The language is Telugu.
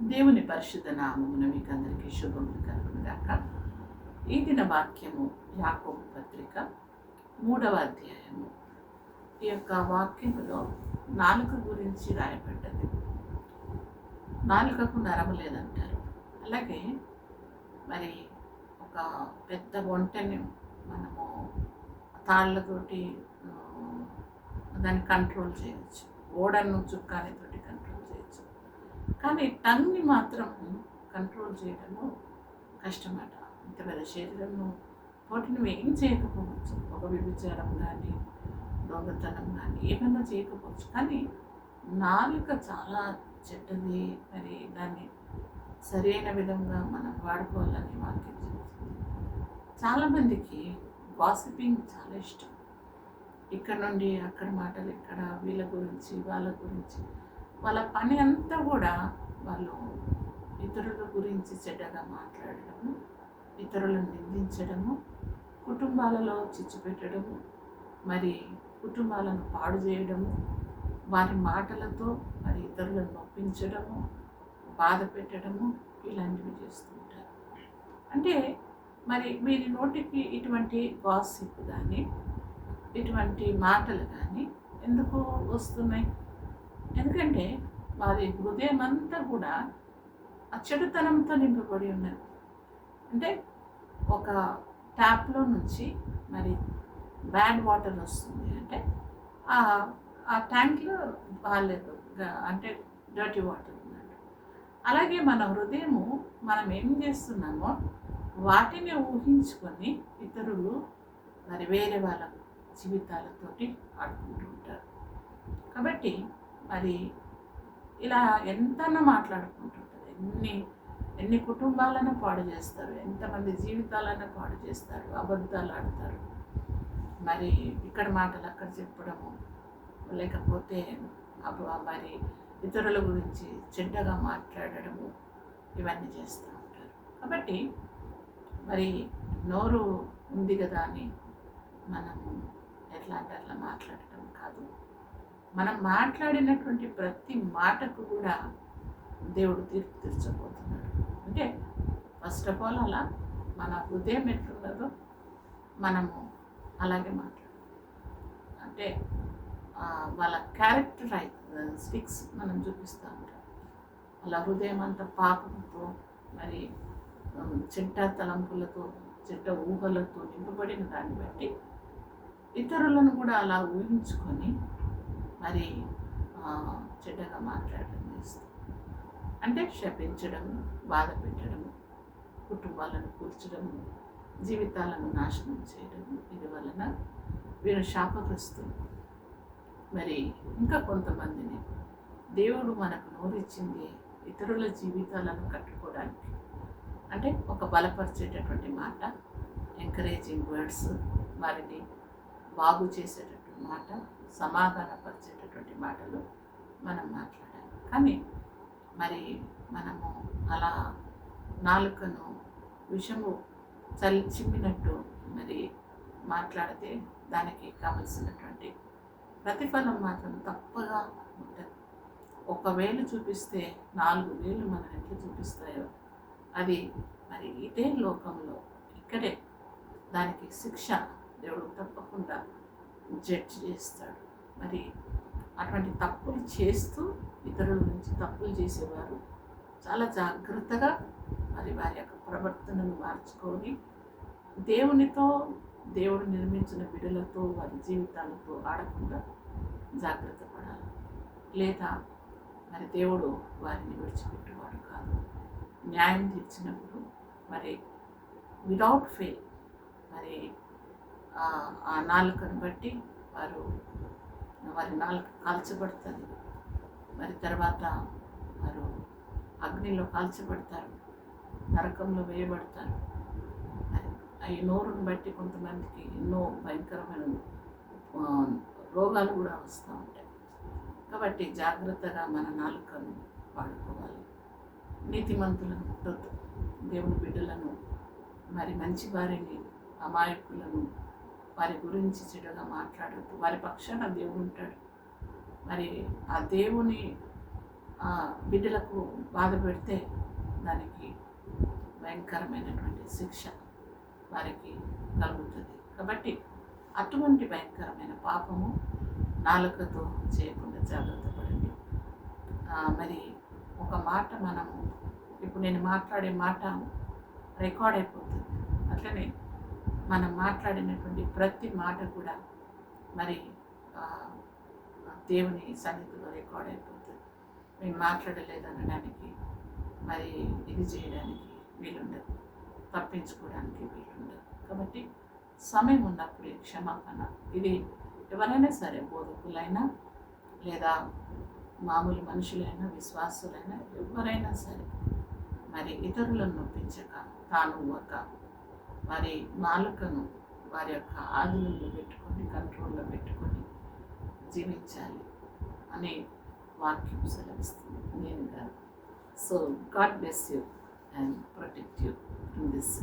దేవుని పరిశుద్ధ నామమున మీకు అందరికీ శుభములు కలుగునుగాక. ఈ దిన వాక్యము యాకోబు పత్రిక మూడవ అధ్యాయము. ఈ యొక్క వాక్యములో నాలుక గురించి రాయబడ్డది. నాలుకకు నరము లేదంటారు. అలాగే మరి ఒక పెద్ద వంటని మనము తాళ్ళతోటి దాన్ని కంట్రోల్ చేయవచ్చు ఓడను చుక్కానితోటి కానీ టంగ్ని మాత్రం కంట్రోల్ చేయడము కష్టమట. ఇంత పెద్ద శరీరము వాటిని ఏం చేయకపోవచ్చు? ఒక విభిచారం కానీ దొంగతనం కానీ ఏమైనా చేయకపోవచ్చు. కానీ నాలుక చాలా చెడ్డది మరి దాన్ని సరైన విధంగా మనం వాడుకోవాలని వాక్యం చెబుతుంది చాలామందికి వాసిపింగ్ చాలా ఇష్టం. ఇక్కడ నుండి అక్కడ మాటలు ఇక్కడ వీళ్ళ గురించి వాళ్ళ గురించి వాళ్ళ పని అంతా కూడా వాళ్ళు ఇతరుల గురించి చెడ్డగా మాట్లాడడము ఇతరులను నిందించడము కుటుంబాలలో చిచ్చు పెట్టడము మరి కుటుంబాలను పాడు చేయడము వారి మాటలతో మరి ఇతరులను నొప్పించడము బాధ పెట్టడము ఇలాంటివి చేస్తుంటారు అంటే మరి వీరి నోటికి ఇటువంటి గాసిప్ కానీ ఇటువంటి మాటలు కానీ ఎందుకు వస్తున్నాయి? ఎందుకంటే వారి హృదయం అంతా కూడా ఆ చెడుతనంతో నింపబడి ఉన్నది. అంటే ఒక ట్యాప్లో నుంచి మరి బ్యాడ్ వాటర్ వస్తుంది అంటే ఆ ఆ ట్యాంక్లో బాగాలేదు అంటే డర్టీ వాటర్ ఉన్నట్టు అలాగే మన హృదయము మనం ఏం చేస్తున్నామో వాటిని ఊహించుకొని ఇతరులు మరి వేరే వాళ్ళ జీవితాలతోటి ఆడుకుంటూ ఉంటారు. కాబట్టి మరి ఇలా ఎంతన్నా మాట్లాడుకుంటుంటారు. ఎన్ని ఎన్ని కుటుంబాలను పాడు చేస్తారు. ఎంతమంది జీవితాలను పాడు చేస్తారు. అబద్ధాలు ఆడతారు. మరి ఇక్కడ మాటలు అక్కడ చెప్పడము లేకపోతే మరి ఇతరుల గురించి చెడ్డగా మాట్లాడడము ఇవన్నీ చేస్తూ ఉంటారు. కాబట్టి మరి నోరు ఉంది కదా అని మనము ఎట్లా అంటే అట్లా మాట్లాడటం కాదు. మనం మాట్లాడినటువంటి ప్రతి మాటకు కూడా దేవుడు తీర్పు తీర్చబోతున్నాడు. అంటే ఫస్ట్ ఆఫ్ ఆల్ అలా మన హృదయం ఎట్లున్నదో మనము అలాగే మాట్లాడాలి అంటే వాళ్ళ క్యారెక్టర్ స్టిక్స్ మనం చూపిస్తూ ఉంటాం. వాళ్ళ హృదయం అంతా పాపంతో మరి చెడ్డ తలంపులతో చెడ్డ ఊహలతో నింపబడిన దాన్ని బట్టి ఇతరులను కూడా అలా ఊహించుకొని మరి చెడ్డగా మాట్లాడడం చేస్తాం అంటే శపించడము బాధ పెట్టడము కుటుంబాలను కూర్చడము జీవితాలను నాశనం చేయడము ఇది వలన వీరు శాపగ్రస్తులు మరి ఇంకా కొంతమందిని దేవుడు మనకు నోరిచ్చింది ఇతరుల జీవితాలను కట్టుకోవడానికి. అంటే ఒక బలపరిచేటటువంటి మాట ఎంకరేజింగ్ వర్డ్స్ వారిని బాగు చేసేటటువంటి మాట సమాధాన మాటలు మనం మాట్లాడాలి. కానీ మరి మనము అలా నాలుకను విషము చల్ చిమ్మినట్టు మరి మాట్లాడితే దానికి కావలసినటువంటి ప్రతిఫలం మాత్రం తప్పగా ఉంటుంది. ఒకవేళ చూపిస్తే నాలుగు వేలు మనం ఎట్లా చూపిస్తాయో అది మరి ఇదే లోకంలో ఇక్కడే దానికి శిక్ష దేవుడు తప్పకుండా జడ్జి చేస్తాడు. మరి అటువంటి తప్పులు చేస్తూ ఇతరుల నుంచి తప్పులు చేసేవారు. చాలా జాగ్రత్తగా మరి వారి యొక్క ప్రవర్తనను మార్చుకొని దేవునితో దేవుడు నిర్మించిన బిడలతో వారి జీవితాలతో ఆడకుండా జాగ్రత్త పడాలి. లేదా మరి దేవుడు వారిని విడిచిపెట్టేవాడు కాదు. న్యాయం తీర్చినప్పుడు మరి విదౌట్ ఫెయిల్ మరి ఆ- ఆ నాలుకను బట్టి వారు వారి నాలుక కాల్చబడుతుంది మరి తర్వాత వారు అగ్నిలో కాల్చబడతారు. నరకంలో వేయబడతారు. ఈ నోరుని బట్టి కొంతమందికి ఎన్నో భయంకరమైన రోగాలు కూడా వస్తూ ఉంటాయి. కాబట్టి జాగ్రత్తగా మన నాలుకను వాడుకోవాలి. నీతిమంతులను దేవుని బిడ్డలను మరి మంచి వారిని అమాయకులను వారి గురించి చెడుగా మాట్లాడద్దు. వారి పక్షాన దేవుడు ఉంటాడు. మరి ఆ దేవుని ఆ, బిడ్డలకు బాధ పెడితే దానికి భయంకరమైనటువంటి శిక్ష వారికి కలుగుతుంది. కాబట్టి అటువంటి భయంకరమైన పాపము నాలుకతో చేయకుండా జాగ్రత్త పడండి. మరి ఒక మాట మనము ఇప్పుడు నేను మాట్లాడే మాట రికార్డ్ అయిపోతుంది. అట్లనే మనం మాట్లాడినటువంటి ప్రతి మాట కూడా మరి దేవుని సన్నిధిలో రికార్డ్ అయిపోతుంది. మేము మాట్లాడలేదు అనడానికి మరి ఇది చేయడానికి వీలుండదు. తప్పించుకోవడానికి వీలుండదు. కాబట్టి సమయం ఉన్నప్పుడు క్షమాపణ. ఇది ఎవరైనా సరే బోధకులైనా లేదా మామూలు మనుషులైనా విశ్వాసులైనా ఎవరైనా సరే మరి ఇతరులను నొప్పించక తాను ఒక వారి నాలుకను వారి యొక్క ఆధునంలో పెట్టుకొని కంట్రోల్లో పెట్టుకొని జీవించాలి అనే వాక్యం సెలవిస్తుంది. నేను కాదు so God bless you and protect you in this